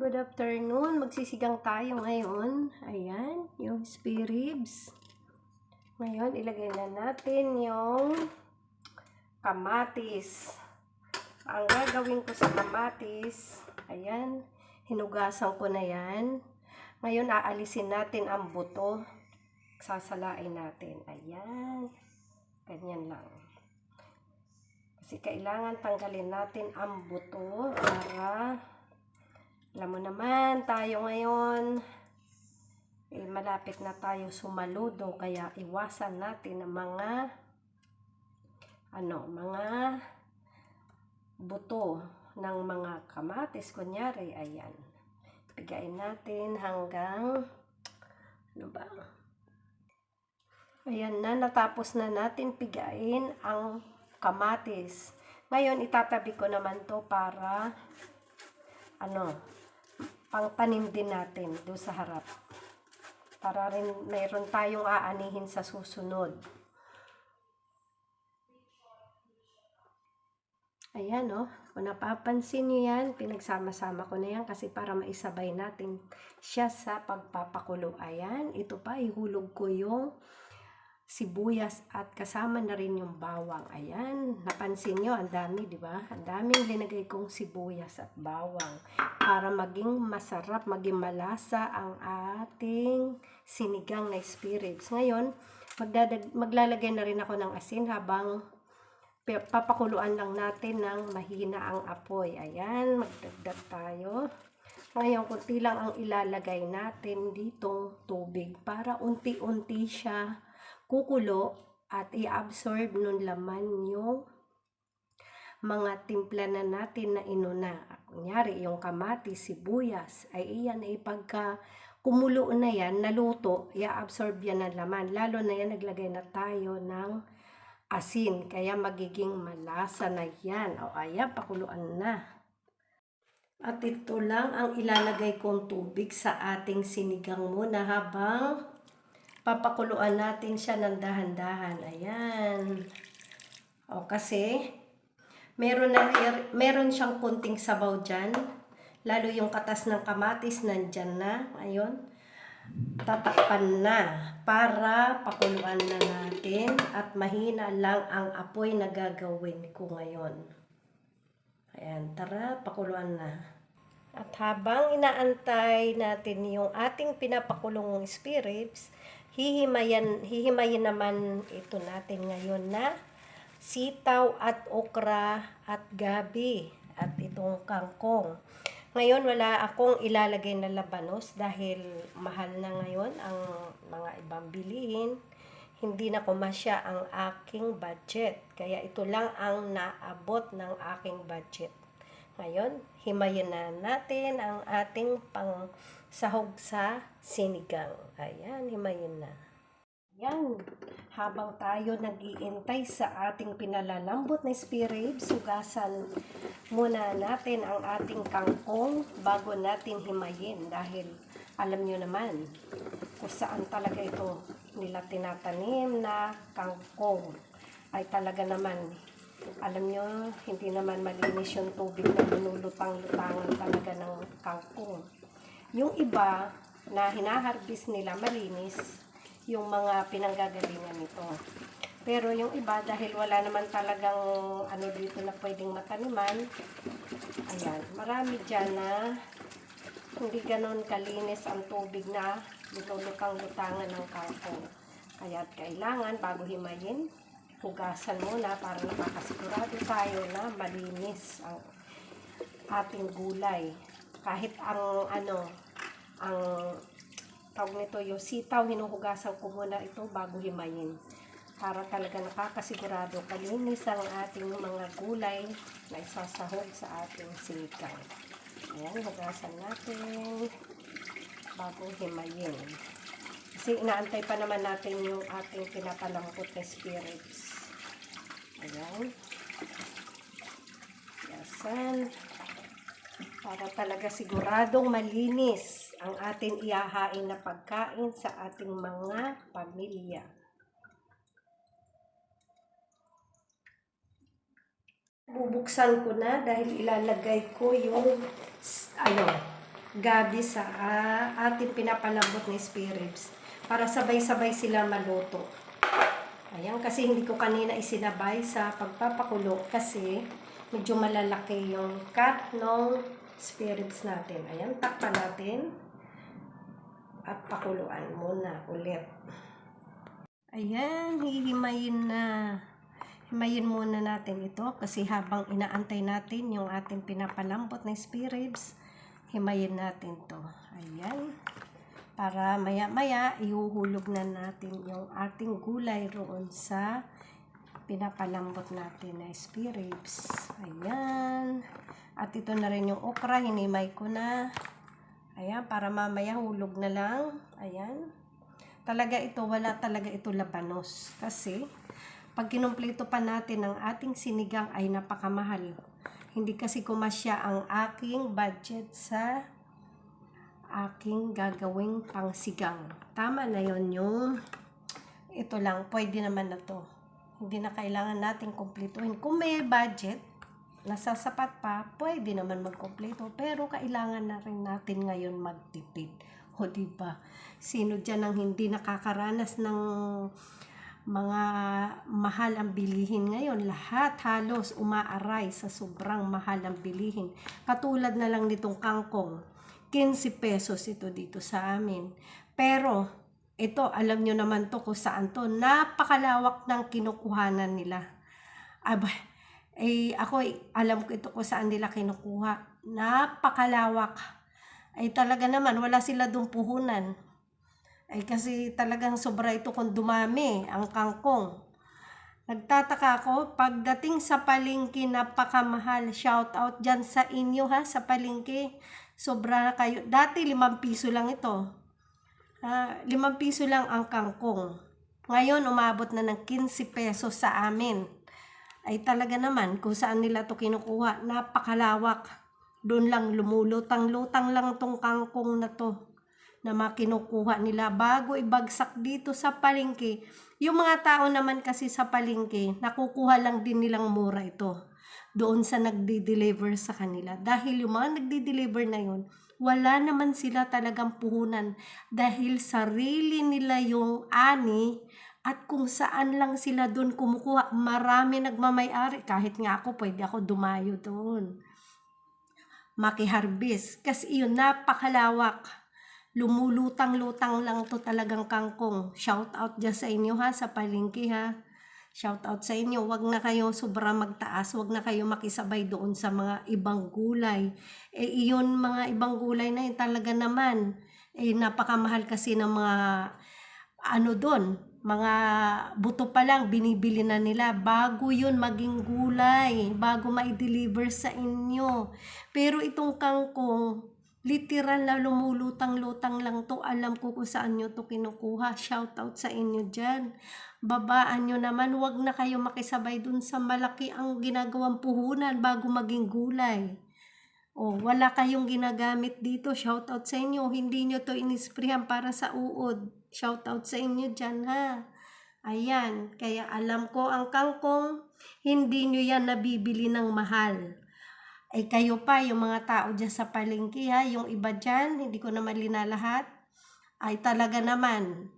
good afternoon. Magsisigang tayo ngayon. Ayan, yung spare ribs. Ngayon, ilagay na natin yung kamatis. Ang gagawin ko sa kamatis, ayan, hinugasan ko na yan. Ngayon, aalisin natin ang buto. Sasalain natin. Ayan. Ganyan lang. Kasi kailangan tanggalin natin ang buto para alam mo naman, tayo ngayon, eh, malapit na tayo sumaludo, kaya iwasan natin ang mga, ano, mga buto ng mga kamatis, kunyari, ayan. Pigain natin hanggang, ano ba, ayan na, natapos na natin pigain ang kamatis. Ngayon, itatabi ko naman to para, ano, pangtanim din natin doon sa harap. Para rin mayroon tayong aanihin sa susunod. Ayan, oh. Kung napapansin niyo yan, pinagsama-sama ko na yan kasi para maisabay natin siya sa pagpapakulo. Ayan, ito pa, ihulog ko yung sibuyas at kasama na rin yung bawang. Ayan, napansin nyo, ang dami, di ba? Ang daming linagay kong sibuyas at bawang para maging masarap, maging malasa ang ating sinigang na spirits. Ngayon, magdadag, maglalagay na rin ako ng asin habang papakuluan lang natin ng mahina ang apoy. Ayan, magdagdag tayo. Ngayon, kunti lang ang ilalagay natin ditong tubig para unti-unti siya kukulo at i-absorb nung laman yung mga timpla na natin na inuna. Kunyari, yung kamatis, sibuyas, ay iyan ay pagka kumulo na yan, naluto, i-absorb yan ng laman. Lalo na yan, naglagay na tayo ng asin. Kaya magiging malasa na yan. O ayan, pakuluan na. At ito lang ang ilalagay kong tubig sa ating sinigang muna habang papakuluan natin siya ng dahan-dahan. Ayan. O kasi, meron, na, meron siyang kunting sabaw dyan. Lalo yung katas ng kamatis nandyan na. Ayun. Tatakpan na para pakuluan na natin at mahina lang ang apoy na gagawin ko ngayon. Ayan, tara, pakuluan na. At habang inaantay natin yung ating pinapakulong spirits, hihimayan, hihimayin naman ito natin ngayon na sitaw at okra at gabi at itong kangkong. Ngayon wala akong ilalagay na labanos dahil mahal na ngayon ang mga ibang bilihin. Hindi na kumasya ang aking budget. Kaya ito lang ang naabot ng aking budget. Ngayon, himayin na natin ang ating pang sahog sa sinigang. Ayan, himayin na. Yan. Habang tayo nag-iintay sa ating pinalalambot na spirits, sugasan muna natin ang ating kangkong bago natin himayin dahil alam nyo naman kung saan talaga ito nila tinatanim na kangkong ay talaga naman alam nyo, hindi naman malinis yung tubig na binulutang-lutangan talaga ng kangkong. Yung iba na hinaharbis nila malinis yung mga pinanggagalingan nito. Pero yung iba dahil wala naman talagang ano dito na pwedeng mataniman, ayan, marami dyan na hindi ganon kalinis ang tubig na lutulutang-lutangan ng kangkong. Kaya kailangan bago himayin, hugasan muna para nakakasigurado tayo na malinis ang ating gulay. Kahit ang ano, ang tawag nito yung sitaw, hinuhugasan ko muna ito bago himayin. Para talaga nakakasigurado kalinis ang ating mga gulay na isasahog sa ating sinigang. Ayan, hugasan natin bago himayin. Kasi inaantay pa naman natin yung ating pinapalambot na spirits. Ayan. Yasan. Para talaga siguradong malinis ang ating ihahain na pagkain sa ating mga pamilya. Bubuksan ko na dahil ilalagay ko yung ano, gabi sa ah, ating pinapalambot na spirits para sabay-sabay sila maluto. Ayan, kasi hindi ko kanina isinabay sa pagpapakulo kasi medyo malalaki yung cut ng spirits natin. Ayan, takpan natin at pakuluan muna ulit. Ayan, hihimayin na. Himayin muna natin ito kasi habang inaantay natin yung ating pinapalambot na spirits, himayin natin to. Ayan. Para maya-maya, ihuhulog na natin yung ating gulay roon sa pinapalambot natin na spirits. Ayan. At ito na rin yung okra, hinimay ko na. Ayan, para mamaya hulog na lang. Ayan. Talaga ito, wala talaga ito labanos. Kasi, pag kinumpleto pa natin ang ating sinigang ay napakamahal. Hindi kasi kumasya ang aking budget sa aking gagawing pangsigang. Tama na yon yung ito lang, pwede naman na to. Hindi na kailangan natin kumpletuhin. Kung may budget, nasasapat pa, pwede naman magkumpleto. Pero kailangan na rin natin ngayon magtipid. O diba? Sino dyan ang hindi nakakaranas ng mga mahal ang bilihin ngayon. Lahat halos umaaray sa sobrang mahal ang bilihin. Katulad na lang nitong kangkong. 15 pesos ito dito sa amin. Pero, ito, alam nyo naman to kung saan to. Napakalawak ng kinukuhanan nila. Aba, eh, ako, eh, alam ko ito kung saan nila kinukuha. Napakalawak. Ay talaga naman, wala sila doon puhunan. Ay kasi talagang sobra ito kung dumami ang kangkong. Nagtataka ako, pagdating sa palengke, napakamahal. Shout out dyan sa inyo ha, sa palengke. Sobra kayo. Dati limang piso lang ito. Ah, limang piso lang ang kangkong. Ngayon, umabot na ng 15 pesos sa amin. Ay talaga naman, kung saan nila to kinukuha, napakalawak. Doon lang lumulutang-lutang lang tong kangkong na to na makinukuha nila bago ibagsak dito sa palengke. Yung mga tao naman kasi sa palengke, nakukuha lang din nilang mura ito doon sa nagdi-deliver sa kanila. Dahil yung mga nagdi-deliver na yun, wala naman sila talagang puhunan dahil sarili nila yung ani at kung saan lang sila doon kumukuha, marami nagmamayari. Kahit nga ako, pwede ako dumayo doon. Makiharbis. Kasi yun, napakalawak. Lumulutang-lutang lang to talagang kangkong. Shout out dyan sa inyo ha, sa palengke ha. Shout out sa inyo. Huwag na kayo sobra magtaas. Huwag na kayo makisabay doon sa mga ibang gulay. Eh, iyon mga ibang gulay na yun talaga naman. Eh, napakamahal kasi ng mga ano doon, mga buto pa lang binibili na nila bago yun maging gulay, bago ma-deliver sa inyo. Pero itong kangkong, literal na lumulutang-lutang lang to. Alam ko kung saan nyo to kinukuha. Shout out sa inyo dyan. Babaan nyo naman, wag na kayo makisabay dun sa malaki ang ginagawang puhunan bago maging gulay. O, wala kayong ginagamit dito. Shout out sa inyo. Hindi nyo to inisprehan para sa uod. Shout out sa inyo dyan ha. Ayan. Kaya alam ko ang kangkong, hindi nyo yan nabibili ng mahal. Ay kayo pa, yung mga tao dyan sa palengke ha, yung iba dyan, hindi ko naman linalahat, ay talaga naman,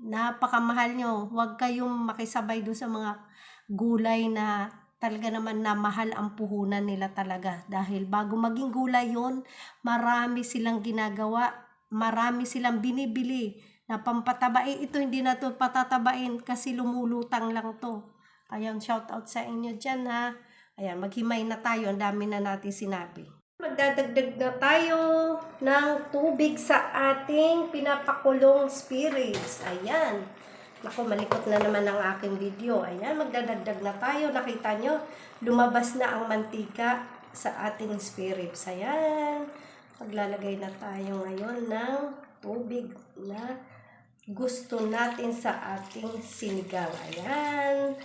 napakamahal nyo. Huwag kayong makisabay doon sa mga gulay na talaga naman na mahal ang puhunan nila talaga. Dahil bago maging gulay yon marami silang ginagawa, marami silang binibili na pampataba. Eh, ito hindi na to patatabain kasi lumulutang lang to. Ayan, shout out sa inyo dyan ha. Ayan, maghimay na tayo. Ang dami na natin sinabi. Magdadagdag na tayo ng tubig sa ating pinapakulong spirits. Ayan. Naku, malikot na naman ang aking video. Ayan, magdadagdag na tayo. Nakita nyo, lumabas na ang mantika sa ating spirits. Ayan. Maglalagay na tayo ngayon ng tubig na gusto natin sa ating sinigang. Ayan.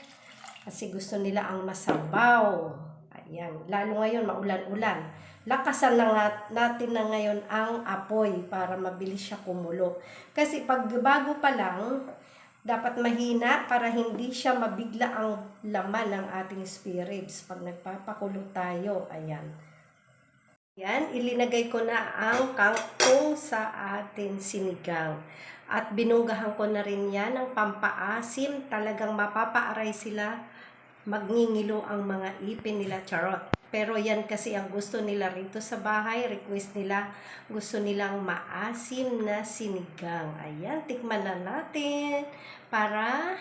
Kasi gusto nila ang masabaw. Ayan. Lalo ngayon, maulan-ulan. Lakasan na natin na ngayon ang apoy para mabilis siya kumulo. Kasi pag bago pa lang, dapat mahina para hindi siya mabigla ang laman ng ating spirits pag nagpapakulo tayo. Ayan. Yan, ilinagay ko na ang kangkong sa atin sinigang. At binunggahan ko na rin yan ng pampaasim. Talagang mapapaaray sila. Magngingilo ang mga ipin nila, charot. Pero yan kasi ang gusto nila rito sa bahay. Request nila, gusto nilang maasim na sinigang. Ayan, tikman na natin para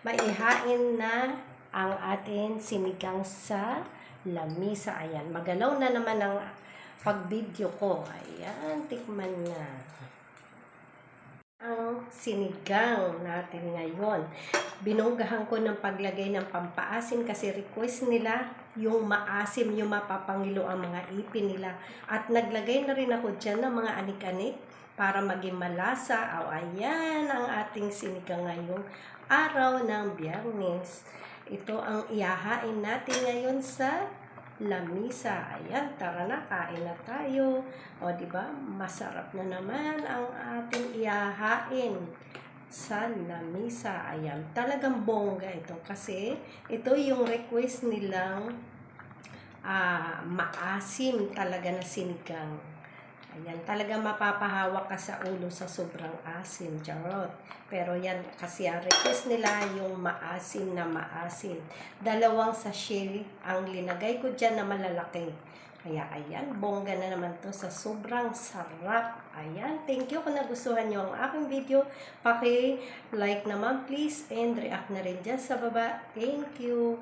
maihain na ang atin sinigang sa lamisa. Ayan, magalaw na naman ang pag-video ko. Ayan, tikman na. Ang sinigang natin ngayon. Binunggahan ko ng paglagay ng pampaasim kasi request nila yung maasim, yung mapapangilo ang mga ipin nila. At naglagay na rin ako dyan ng mga anik-anik para maging malasa. O, ayan ang ating sinigang ngayong araw ng biyernes. Ito ang ihahain natin ngayon sa lamisa. Ayan, tara na, kain na tayo. O, ba? Masarap na naman ang ating ihahain sa lamisa. Ayan, talagang bongga ito kasi ito yung request nilang ah, maasim talaga na sinigang. Ayan, talaga mapapahawak ka sa ulo sa sobrang asim, charot. Pero yan, kasi ang request nila yung maasim na maasim. Dalawang sachet ang linagay ko dyan na malalaki. Kaya ayan, bongga na naman to sa sobrang sarap. Ayan, thank you kung nagustuhan nyo ang aking video. Paki-like naman please and react na rin dyan sa baba. Thank you.